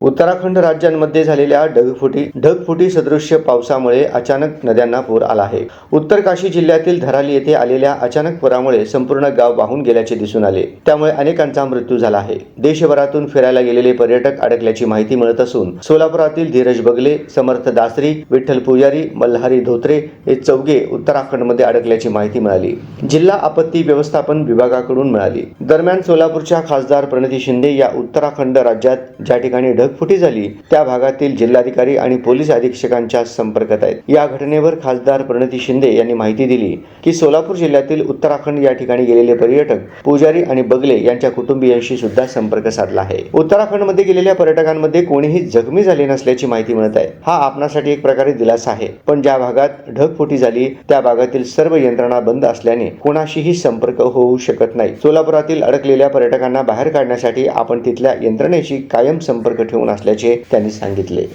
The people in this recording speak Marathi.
उत्तराखंड राज्यांमध्ये झालेल्या ढगफुटी ढगफुटी सदृश्य पावसामुळे अचानक नद्यांना पूर आला आहे. उत्तर काशी जिल्ह्यातील धराली येथे आलेल्या अचानक पुरामुळे संपूर्ण गाव वाहून गेल्याचे दिसून आले. त्यामुळे अनेकांचा मृत्यू झाला आहे. देशभरातून फिरायला गेलेले पर्यटक अडकल्याची माहिती मिळत असून सोलापुरातील धीरज बगले समर्थ दासरी विठ्ठल पुजारी मल्हारी धोत्रे हे चौघे उत्तराखंडमध्ये अडकल्याची माहिती मिळाली. जिल्हा आपत्ती व्यवस्थापन विभागाकडून मिळाली. दरम्यान सोलापूरच्या खासदार प्रणिती शिंदे या उत्तराखंड राज्यात ज्या ठिकाणी ढग ढगफुटी झाली त्या भागातील जिल्हाधिकारी आणि पोलीस अधीक्षकांच्या संपर्कात आहेत. या घटनेवर खासदार प्रणती शिंदे यांनी माहिती दिली की सोलापूर जिल्ह्यातील उत्तराखंड या ठिकाणी गेलेले पर्यटक पुजारी आणि बगले यांच्या कुटुंबियांशी सुद्धा संपर्क साधला आहे. उत्तराखंडमध्ये गेलेल्या पर्यटकांमध्ये कोणीही जखमी झाले नसल्याची माहिती मिळत आहे. हा आपणासाठी एक प्रकारे दिलासा आहे. पण ज्या भागात ढगफुटी झाली त्या भागातील सर्व यंत्रणा बंद असल्याने कोणाशीही संपर्क होऊ शकत नाही. सोलापुरातील अडकलेल्या पर्यटकांना बाहेर काढण्यासाठी आपण तिथल्या यंत्रणेशी कायम संपर्क ठेवून असल्याचे त्यांनी सांगितले.